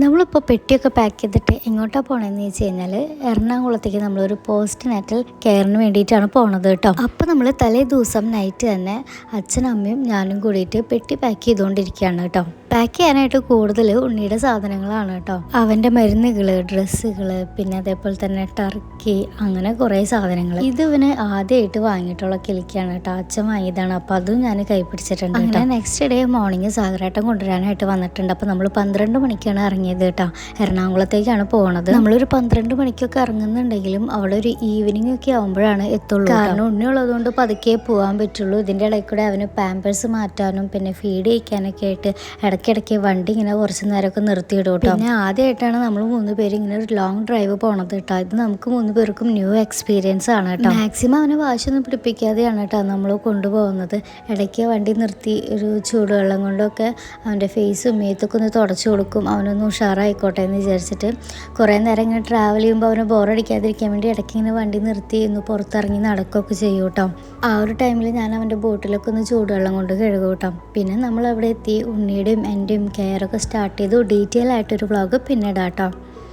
നമ്മളിപ്പോൾ പെട്ടിയൊക്കെ പാക്ക് ചെയ്തിട്ട് എങ്ങോട്ടാണ് പോകണമെന്ന് വെച്ച് കഴിഞ്ഞാൽ എറണാകുളത്തേക്ക് നമ്മളൊരു പോസ്റ്റ് നാറ്റൽ കെയറിന് വേണ്ടിയിട്ടാണ് പോണത് കേട്ടോ. അപ്പോൾ നമ്മൾ തലേ ദിവസം നൈറ്റ് തന്നെ അച്ഛനും അമ്മയും ഞാനും കൂടിയിട്ട് പെട്ടി പാക്ക് ചെയ്തുകൊണ്ടിരിക്കുകയാണ് കേട്ടോ. പാക്ക് ചെയ്യാനായിട്ട് കൂടുതൽ ഉണ്ണിയുടെ സാധനങ്ങളാണ് കേട്ടോ. അവന്റെ മരുന്നുകൾ ഡ്രസ്സുകൾ പിന്നെ അതേപോലെ തന്നെ ടർക്കി അങ്ങനെ കുറേ സാധനങ്ങൾ ഇത് ഇവന് ആദ്യമായിട്ട് വാങ്ങിയിട്ടുള്ള കിളിക്കാണ് കേട്ടോ. അച്ഛൻ വാങ്ങിയതാണ്. അപ്പോൾ അതും ഞാൻ കൈപ്പിടിച്ചിട്ടുണ്ട് അങ്ങനെ നെക്സ്റ്റ് ഡേ മോർണിംഗ് സാഗരേട്ടം കൊണ്ടുവരാനായിട്ട് വന്നിട്ടുണ്ട്. അപ്പോൾ നമ്മൾ പന്ത്രണ്ട് മണിക്കാണ് ഇറങ്ങിയത് കേട്ടോ. എറണാകുളത്തേക്കാണ് പോണത്. നമ്മളൊരു പന്ത്രണ്ട് മണിക്കൊക്കെ ഇറങ്ങുന്നുണ്ടെങ്കിലും അവിടെ ഒരു ഈവനിങ് ഒക്കെ ആകുമ്പോഴാണ് എത്തുള്ളൂ കാരണം ഉണ്ണിയുള്ളതുകൊണ്ട് പതുക്കെ പോകാൻ പറ്റുള്ളൂ. ഇതിന്റെ ഇടയിൽ കൂടെ അവന് പാമ്പേഴ്സ് മാറ്റാനും പിന്നെ ഫീഡ് ചെയ്യിക്കാനൊക്കെ ആയിട്ട് ഇടയ്ക്കിടയ്ക്ക് വണ്ടി ഇങ്ങനെ കുറച്ച് നേരമൊക്കെ നിർത്തിയിടും കേട്ടോ പിന്നെ ആദ്യമായിട്ടാണ് നമ്മൾ മൂന്ന് പേര് ഇങ്ങനെ ഒരു ലോങ് ഡ്രൈവ് പോണത് കേട്ടോ ഇത് നമുക്ക് മൂന്ന് പേർക്കും ന്യൂ എക്സ്പീരിയൻസ് ആണ് കേട്ടോ മാക്സിമം അവനെ വാശൊന്നും പിടിപ്പിക്കാതെയാണ് കേട്ടോ നമ്മൾ കൊണ്ടുപോകുന്നത്. ഇടയ്ക്ക് വണ്ടി നിർത്തി ഒരു ചൂടുവെള്ളം കൊണ്ടൊക്കെ അവന്റെ ഫേസും മേത്തൊക്കെ ഒന്ന് തുടച്ചു കൊടുക്കും. അവനൊന്ന് ഉഷാറായിക്കോട്ടെ എന്ന് വിചാരിച്ചിട്ട് കുറേ നേരം ഇങ്ങനെ ട്രാവൽ ചെയ്യുമ്പോൾ അവനെ ബോറടിക്കാതിരിക്കാൻ വേണ്ടി ഇടയ്ക്ക് ഇങ്ങനെ വണ്ടി നിർത്തി ഒന്ന് പുറത്തിറങ്ങി നടക്കുകയൊക്കെ ചെയ്യും കേട്ടോ ആ ഒരു ടൈമിൽ ഞാൻ അവന്റെ ബോട്ടിലൊക്കെ ഒന്ന് ചൂടുവെള്ളം കൊണ്ട് കഴുകും പിന്നെ നമ്മൾ അവിടെ എത്തി ഉണ്ണിയുടെയും എന്റെയും കെയറൊക്കെ സ്റ്റാർട്ട് ചെയ്തു. ഡീറ്റെയിൽ ആയിട്ടൊരു വ്ളോഗ് പിന്നെ ഇടാം കേട്ടോ.